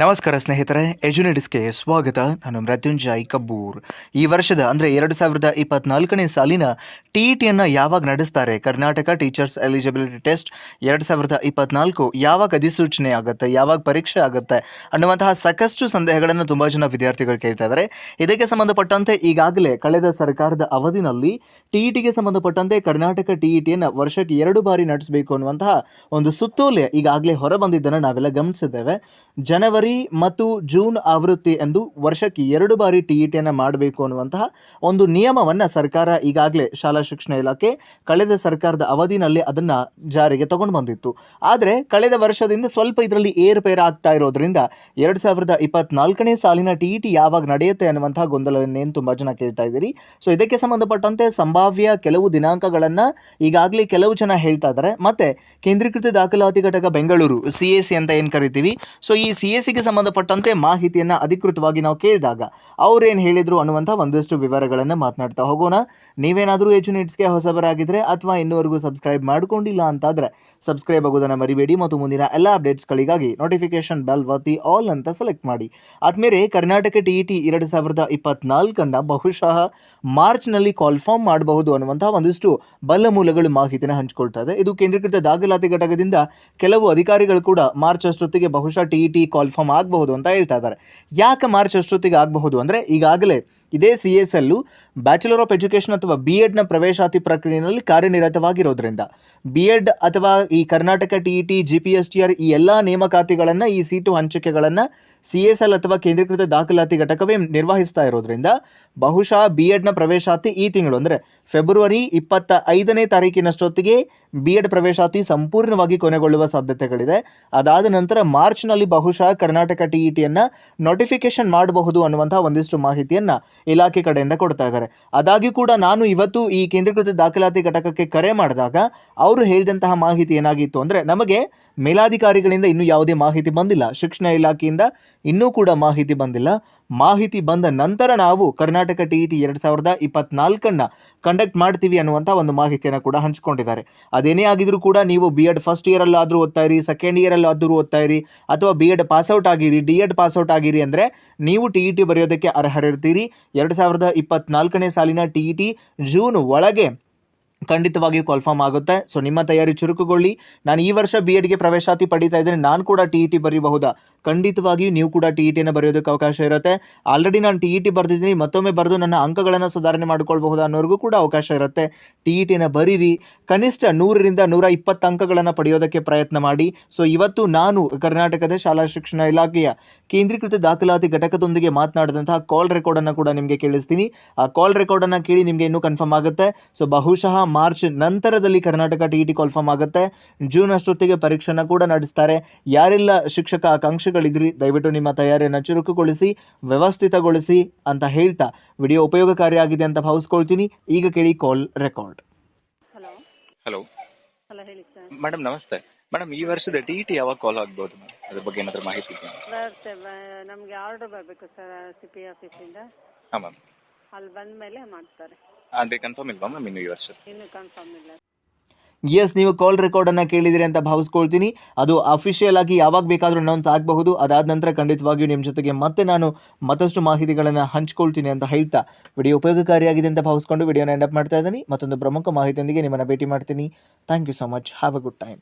ನಮಸ್ಕಾರ ಸ್ನೇಹಿತರೆ ಎಜುನೆಡಿಸ್ಗೆ ಸ್ವಾಗತ. ನಾನು ಮೃತ್ಯುಂಜಯ್ ಕಬ್ಬೂರ್. ಈ ವರ್ಷದ, ಅಂದರೆ ಎರಡು ಸಾವಿರದ ಇಪ್ಪತ್ನಾಲ್ಕನೇ ಸಾಲಿನ ಟಿ ಇ ಟಿಯನ್ನು ಯಾವಾಗ ನಡೆಸ್ತಾರೆ? ಕರ್ನಾಟಕ ಟೀಚರ್ಸ್ ಎಲಿಜಿಬಿಲಿಟಿ ಟೆಸ್ಟ್ ಎರಡು ಸಾವಿರದ ಇಪ್ಪತ್ನಾಲ್ಕು ಯಾವಾಗ ಅಧಿಸೂಚನೆ ಆಗುತ್ತೆ? ಯಾವಾಗ ಪರೀಕ್ಷೆ ಆಗುತ್ತೆ? ಅನ್ನುವಂತಹ ಸಾಕಷ್ಟು ಸಂದೇಹಗಳನ್ನು ತುಂಬ ಜನ ವಿದ್ಯಾರ್ಥಿಗಳು ಕೇಳ್ತಾ ಇದ್ದಾರೆ. ಇದಕ್ಕೆ ಸಂಬಂಧಪಟ್ಟಂತೆ ಈಗಾಗಲೇ ಕಳೆದ ಸರ್ಕಾರದ ಅವಧಿನಲ್ಲಿ ಟಿ ಇ ಟಿಗೆ ಸಂಬಂಧಪಟ್ಟಂತೆ ಕರ್ನಾಟಕ ಟಿ ಇ ಟಿಯನ್ನು ವರ್ಷಕ್ಕೆ ಎರಡು ಬಾರಿ ನಡೆಸಬೇಕು ಅನ್ನುವಂತಹ ಒಂದು ಸುತ್ತೋಲೆ ಈಗಾಗಲೇ ಹೊರಬಂದಿದ್ದನ್ನು ನಾವೆಲ್ಲ ಗಮನಿಸಿದ್ದೇವೆ. ಜನವರಿ ಮತ್ತು ಜೂನ್ ಆವೃತ್ತಿ ಎಂದು ವರ್ಷಕ್ಕೆ ಎರಡು ಬಾರಿ ಟಿ ಇ ಟಿಯನ್ನು ಮಾಡಬೇಕು ಅನ್ನುವಂತಹ ಒಂದು ನಿಯಮವನ್ನು ಸರ್ಕಾರ ಈಗಾಗಲೇ ಶಾಲಾ ಶಿಕ್ಷಣ ಇಲಾಖೆ ಕಳೆದ ಸರ್ಕಾರದ ಅವಧಿನಲ್ಲಿ ಅದನ್ನು ಜಾರಿಗೆ ತಗೊಂಡು ಬಂದಿತ್ತು. ಆದರೆ ಕಳೆದ ವರ್ಷದಿಂದ ಸ್ವಲ್ಪ ಇದರಲ್ಲಿ ಏರುಪೇರು ಆಗ್ತಾ ಇರೋದ್ರಿಂದ ಎರಡು ಸಾವಿರದ ಇಪ್ಪತ್ನಾಲ್ಕನೇ ಸಾಲಿನ ಟಿ ಇ ಟಿ ಯಾವಾಗ ನಡೆಯುತ್ತೆ ಅನ್ನುವಂತಹ ಗೊಂದಲವನ್ನೇನು ತುಂಬ ಜನ ಕೇಳ್ತಾ ಇದ್ದೀರಿ. ಸೊ ಇದಕ್ಕೆ ಸಂಬಂಧಪಟ್ಟಂತೆ ಸಂಭಾವ್ಯ ಕೆಲವು ದಿನಾಂಕಗಳನ್ನು ಈಗಾಗಲೇ ಕೆಲವು ಜನ ಹೇಳ್ತಾ ಇದ್ದಾರೆ. ಮತ್ತೆ ಕೇಂದ್ರೀಕೃತ ದಾಖಲಾತಿ ಘಟಕ ಬೆಂಗಳೂರು, ಸಿ ಎ ಸಿ ಅಂತ ಏನು ಕರಿತೀವಿ? ಸೊ ಈ ಸಿ ಎ ಸಂಬಂಧಪಟ್ಟಂತೆ ಮಾಹಿತಿಯನ್ನು ಅಧಿಕೃತವಾಗಿ ನಾವು ಕೇಳಿದಾಗ ಅವ್ರೇನು ಹೇಳಿದರು ಅನ್ನುವಂಥ ಒಂದಷ್ಟು ವಿವರಗಳನ್ನು ಮಾತನಾಡ್ತಾ ಹೋಗೋಣ. ನೀವೇನಾದರೂ ಎಜು ನೀಟ್ಸ್ಗೆ ಹೊಸಬರಾಗಿದ್ದರೆ ಅಥವಾ ಇನ್ನೂವರೆಗೂ ಸಬ್ಸ್ಕ್ರೈಬ್ ಮಾಡ್ಕೊಂಡಿಲ್ಲ ಅಂತಾದರೆ ಸಬ್ಸ್ಕ್ರೈಬ್ ಆಗೋದನ್ನು ಮರಿಬೇಡಿ ಮತ್ತು ಮುಂದಿನ ಎಲ್ಲ ಅಪ್ಡೇಟ್ಸ್ಗಳಿಗಾಗಿ ನೋಟಿಫಿಕೇಶನ್ ಬೆಲ್ ಒತ್ತಿ ಆಲ್ ಅಂತ ಸೆಲೆಕ್ಟ್ ಮಾಡಿ. ಆದಮೇಲೆ ಕರ್ನಾಟಕ ಟಿ ಇ ಟಿ ಎರಡು ಸಾವಿರದ ಇಪ್ಪತ್ನಾಲ್ಕನ್ನು ಬಹುಶಃ ಮಾರ್ಚ್ನಲ್ಲಿ ಕಾಲ್ಫಾರ್ಮ್ ಮಾಡಬಹುದು ಅನ್ನುವಂಥ ಒಂದಿಷ್ಟು ಬಲ್ಲ ಮೂಲಗಳು ಮಾಹಿತಿನ ಹಂಚಿಕೊಳ್ತಾ ಇದೆ. ಇದು ಕೇಂದ್ರೀಕೃತ ದಾಖಲಾತಿ ಘಟಕದಿಂದ ಕೆಲವು ಅಧಿಕಾರಿಗಳು ಕೂಡ ಮಾರ್ಚ್ ಅಷ್ಟೊತ್ತಿಗೆ ಬಹುಶಃ ಟಿ ಇ ಟಿ ಕಾಲ್ಫಾರ್ಮ್ ಆಗಬಹುದು ಅಂತ ಹೇಳ್ತಾ ಇದ್ದಾರೆ. ಯಾಕೆ ಮಾರ್ಚ್ ಅಷ್ಟೊತ್ತಿಗೆ ಆಗಬಹುದು ಅಂದರೆ ಈಗಾಗಲೇ ಇದೇ C S L bachelor of education ಅಥವಾ ಬಿ ಎಡ್ನ ಪ್ರವೇಶಾತಿ ಪ್ರಕ್ರಿಯೆಯಲ್ಲಿ ಕಾರ್ಯನಿರತವಾಗಿರೋದ್ರಿಂದ ಬಿ ಎಡ್ ಅಥವಾ ಈ Karnataka T E T G P S T R ಈ ಎಲ್ಲ ನೇಮಕಾತಿಗಳನ್ನು ಈ ಸೀಟು ಹಂಚಿಕೆಗಳನ್ನು ಸಿ ಎಸ್ ಎಲ್ ಅಥವಾ ಕೇಂದ್ರೀಕೃತ ದಾಖಲಾತಿ ಘಟಕವೇ ನಿರ್ವಹಿಸ್ತಾ ಇರೋದ್ರಿಂದ ಬಹುಶಃ ಬಿ ಎಡ್ನ ಪ್ರವೇಶಾತಿ ಈ ತಿಂಗಳು. ಅಂದರೆ ಫೆಬ್ರವರಿ ಇಪ್ಪತ್ತ ಐದನೇ ತಾರೀಕಿನಷ್ಟೊತ್ತಿಗೆ ಬಿ ಎಡ್ ಪ್ರವೇಶಾತಿ ಸಂಪೂರ್ಣವಾಗಿ ಕೊನೆಗೊಳ್ಳುವ ಸಾಧ್ಯತೆಗಳಿದೆ. ಅದಾದ ನಂತರ ಮಾರ್ಚ್ನಲ್ಲಿ ಬಹುಶಃ ಕರ್ನಾಟಕ ಟಿ ಇ ಟಿಯನ್ನು ನೋಟಿಫಿಕೇಶನ್ ಮಾಡಬಹುದು ಅನ್ನುವಂಥ ಒಂದಿಷ್ಟು ಮಾಹಿತಿಯನ್ನು ಇಲಾಖೆ ಕಡೆಯಿಂದ ಕೊಡ್ತಾ ಇದ್ದಾರೆ. ಅದಾಗಿ ಕೂಡ ನಾನು ಇವತ್ತು ಈ ಕೇಂದ್ರೀಕೃತ ದಾಖಲಾತಿ ಘಟಕಕ್ಕೆ ಕರೆ ಮಾಡಿದಾಗ ಅವರು ಹೇಳಿದಂತಹ ಮಾಹಿತಿ ಏನಾಗಿತ್ತು ಅಂದರೆ ನಮಗೆ ಮೇಲಾಧಿಕಾರಿಗಳಿಂದ ಇನ್ನೂ ಯಾವುದೇ ಮಾಹಿತಿ ಬಂದಿಲ್ಲ. ಶಿಕ್ಷಣ ಇಲಾಖೆಯಿಂದ ಇನ್ನೂ ಕೂಡ ಮಾಹಿತಿ ಬಂದಿಲ್ಲ. ಮಾಹಿತಿ ಬಂದ ನಂತರ ನಾವು ಕರ್ನಾಟಕ ಟಿ ಇ ಟಿ ಎರಡು ಸಾವಿರದ ಇಪ್ಪತ್ನಾಲ್ಕನ್ನು ಕಂಡಕ್ಟ್ ಮಾಡ್ತೀವಿ ಅನ್ನುವಂಥ ಒಂದು ಮಾಹಿತಿಯನ್ನು ಕೂಡ ಹಂಚಿಕೊಂಡಿದ್ದಾರೆ. ಅದೇನೇ ಆಗಿದ್ರೂ ಕೂಡ ನೀವು ಬಿ ಎಡ್ ಫಸ್ಟ್ ಇಯರಲ್ಲಾದರೂ ಓದ್ತಾ ಇರಿ ಸೆಕೆಂಡ್ ಇಯರಲ್ಲಾದರೂ ಓದ್ತಾ ಇರಿ, ಅಥವಾ ಬಿ ಎಡ್ ಪಾಸ್ಔಟ್ ಆಗಿರಿ ಡಿ ಎಡ್ ಪಾಸ್ಔಟ್ ಆಗಿರಿ ಅಂದರೆ ನೀವು ಟಿ ಇ ಟಿ ಬರೆಯೋದಕ್ಕೆ ಅರ್ಹರಿರ್ತೀರಿ. ಎರಡು ಸಾವಿರದ ಇಪ್ಪತ್ನಾಲ್ಕನೇ ಸಾಲಿನ ಟಿ ಇ ಟಿ ಜೂನ್ ಒಳಗೆ ಖಂಡಿತವಾಗಿಯೂ ಕನ್ಫರ್ಮ್ ಆಗುತ್ತೆ. ಸೊ ನಿಮ್ಮ ತಯಾರಿ ಚುರುಕುಗೊಳ್ಳಿ. ನಾನು ಈ ವರ್ಷ ಬಿ ಎಡ್ಗೆ ಪ್ರವೇಶಾತಿ ಪಡಿತಾ ಇದ್ದೇನೆ. ನಾನು ಕೂಡ ಟಿ ಇ ಟಿ ಬರೀಬಹುದಾ? ಖಂಡಿತವಾಗಿಯೂ ನೀವು ಕೂಡ ಟಿ ಇ ಟಿಯನ್ನು ಬರೆಯೋದಕ್ಕೆ ಅವಕಾಶ ಇರುತ್ತೆ. ಆಲ್ರೆಡಿ ನಾನು ಟಿ ಇ ಟಿ ಬರೆದಿದ್ದೀನಿ, ಮತ್ತೊಮ್ಮೆ ಬರೆದು ನನ್ನ ಅಂಕಗಳನ್ನು ಸುಧಾರಣೆ ಮಾಡಿಕೊಳ್ಬಹುದು ಅನ್ನೋರಿಗೂ ಕೂಡ ಅವಕಾಶ ಇರುತ್ತೆ. ಟಿ ಇ ಟಿನ ಬರೀರಿ, ಕನಿಷ್ಠ ನೂರರಿಂದ ನೂರ ಇಪ್ಪತ್ತು ಅಂಕಗಳನ್ನು ಪಡೆಯೋದಕ್ಕೆ ಪ್ರಯತ್ನ ಮಾಡಿ. ಸೊ ಇವತ್ತು ನಾನು ಕರ್ನಾಟಕದ ಶಾಲಾ ಶಿಕ್ಷಣ ಇಲಾಖೆಯ ಕೇಂದ್ರೀಕೃತ ದಾಖಲಾತಿ ಘಟಕದೊಂದಿಗೆ ಮಾತನಾಡಿದಂತಹ ಕಾಲ್ ರೆಕಾರ್ಡನ್ನು ಕೂಡ ನಿಮಗೆ ಕೇಳಿಸ್ತೀನಿ. ಆ ಕಾಲ್ ರೆಕಾರ್ಡನ್ನು ಕೇಳಿ ನಿಮಗೆ ಇನ್ನೂ ಕನ್ಫರ್ಮ್ ಆಗುತ್ತೆ. ಸೊ ಬಹುಶಃ ಮಾರ್ಚ್ ನಂತರದಲ್ಲಿ Karnataka T E T confirm ಆಗುತ್ತೆ. ಜೂನ್ ಅಷ್ಟೊತ್ತಿಗೆ ಪರೀಕ್ಷೆನ ಕೂಡ ನಡೆಸ್ತಾರೆ. ಯಾರೆಲ್ಲ ಶಿಕ್ಷಕ ಆಕಾಂಕ್ಷಿಗಳಿದ್ರಿ ದಯವಿಟ್ಟು ನಿಮ್ಮ ತಯಾರಿಯನ್ನು ಚುರುಕುಗೊಳಿಸಿ ವ್ಯವಸ್ಥಿತಗೊಳಿಸಿ ಅಂತ ಹೇಳ್ತಾ ವಿಡಿಯೋ ಉಪಯೋಗಕಾರಿಯಾಗಿದೆ ಅಂತ ಭಾವಿಸ್ಕೊಳ್ತೀನಿ. ಈಗ ಕೇಳಿ call record hello hello hello ಹೇಳಿ ಸರ್ ಮೇಡಮ್ ನಮಸ್ತೆ. ಮೇಡಮ್ ಈ ವರ್ಷದ ಟಿ ಇ ಟಿ ಯಾವಾಗ ಕಾಲ್ ಆಗ್ಬೋದು ಅದ್ರ ಬಗ್ಗೆ ಏನಾದರೂ ಮಾಹಿತಿ ಇದೆಯಾ? ಸರ್ ನಮಗೆ ಆರ್ಡರ್ ಬರಬೇಕು ಸರ್ ಸಿ ಪಿ ಆಫೀಸಿಂದ ಹಾಂ ಮ್ಯಾಮ್ ಅಲ್ಲಿ ಬಂದ ಮೇಲೆ ಮಾಡ್ತಾರೆ. ಅಂದರೆ ಕನ್ಫರ್ಮ್ ಇಲ್ವಾ ಮ್ಯಾಮ್ ಇನ್ನು ಈ ವರ್ಷ ಇನ್ನು ಕನ್ಫರ್ಮ್ ಇಲ್ಲ. ಎಸ್ ನೀವು ಕಾಲ್ ರೆಕಾರ್ಡನ್ನು ಕೇಳಿದಿರಿ ಅಂತ ಭಾವಿಸ್ಕೊಳ್ತೀನಿ. ಅದು ಅಫಿಷಿಯಲ್ ಆಗಿ ಯಾವಾಗ ಬೇಕಾದರೂ ಅನೌನ್ಸ್ ಆಗಬಹುದು. ಅದಾದ ನಂತರ ಖಂಡಿತವಾಗಿಯೂ ನಿಮ್ಮ ಜೊತೆಗೆ ಮತ್ತೆ ನಾನು ಮತ್ತಷ್ಟು ಮಾಹಿತಿಗಳನ್ನು ಹಂಚ್ಕೊಳ್ತೀನಿ ಅಂತ ಹೇಳ್ತಾ ವಿಡಿಯೋ ಉಪಯೋಗಕಾರಿಯಾಗಿದೆ ಅಂತ ಭಾವಿಸ್ಕೊಂಡು ವಿಡಿಯೋನ ಎಂಡಪ್ ಮಾಡ್ತಾ ಇದ್ದೀನಿ. ಮತ್ತೊಂದು ಪ್ರಮುಖ ಮಾಹಿತಿಯೊಂದಿಗೆ ನಿಮ್ಮನ್ನು ಭೇಟಿ ಮಾಡ್ತೀನಿ. Thank you so much have a good time